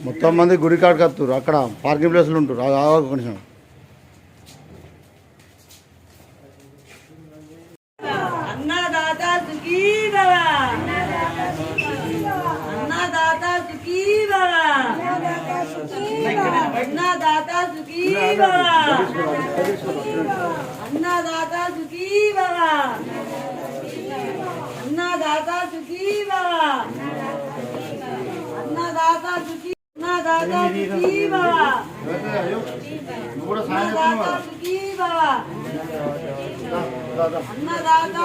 మొత్తం మంది గుడి కాడికి వస్తారు అక్కడ పార్కింగ్ ప్లేస్లు ఉంటారు కొంచెం अन्नदाता सुखी बाबा अन्नदाता सुखी बाबा अन्नदाता सुखी बाबा अन्नदाता सुखी अन्नदाता सुखी बाबा अन्नदाता सुखी बाबा अन्नदाता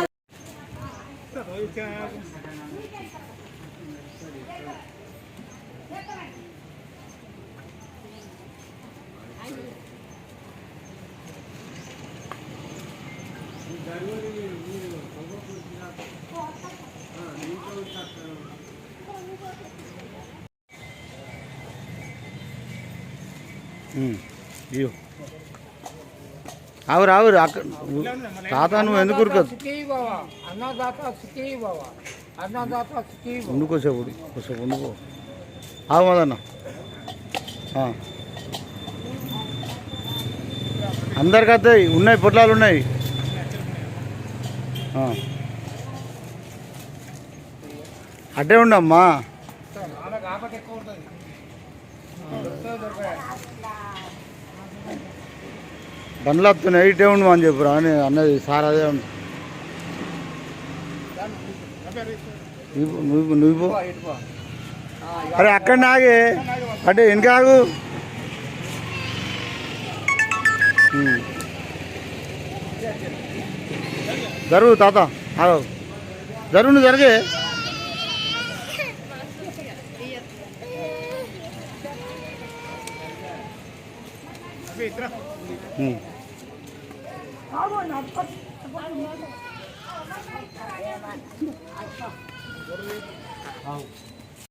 సుఖీ భవ తాత నువ్వు ఎందుకు ఉండుకోసేపు కొసేపు ఉండుకో ఆవు మదన్న. అందరికీ అందరికి ఉన్నాయి పొట్లాలు ఉన్నాయి. అడ్డే ఉండమ్మా. బండ్లు వస్తున్నాయి ఇటే ఉండు అని చెప్పురా అని అన్నది సార్ అదే ఉంది నువ్వు నువ్వు అరే అక్కడ నాగే. అంటే వెనక జరుగు తాత. ఆగు జరుగు నువ్వు జరిగే. ఉమ్.